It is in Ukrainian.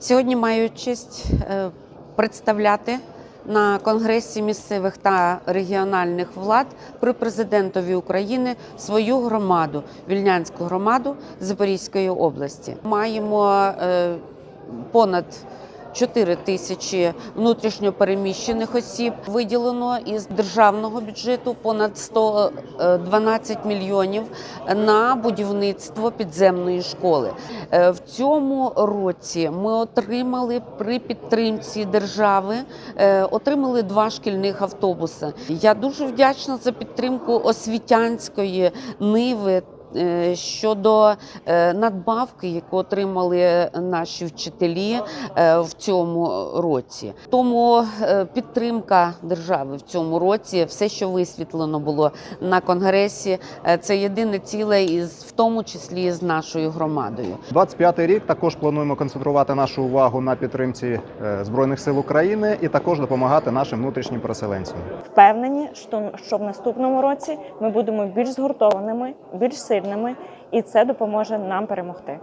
Сьогодні маю честь е, представляти на Конгресі місцевих та регіональних влад при президентові України свою громаду, вільнянську громаду Запорізької області. Маємо е, понад 4 тисячі внутрішньопереміщених осіб. Виділено із державного бюджету понад 112 мільйонів на будівництво підземної школи. Е, В цьому році ми отримали при підтримці держави е, отримали два шкільних автобуси. Я дуже вдячна за підтримку освітянської ниви. Е, Щодо е, надбавки, яку отримали наші вчителі е, в цьому році, тому підтримка держави в цьому році, все, що висвітлено було на конгресі, це єдине ціле, із в тому числі з нашою громадою. 25-й рік також плануємо концентрувати нашу увагу на підтримці збройних сил України і також допомагати нашим внутрішнім переселенцям. Впевнені, що, що в наступному році ми будемо більш згуртованими, більш сильними, і це допоможе нам перемогти.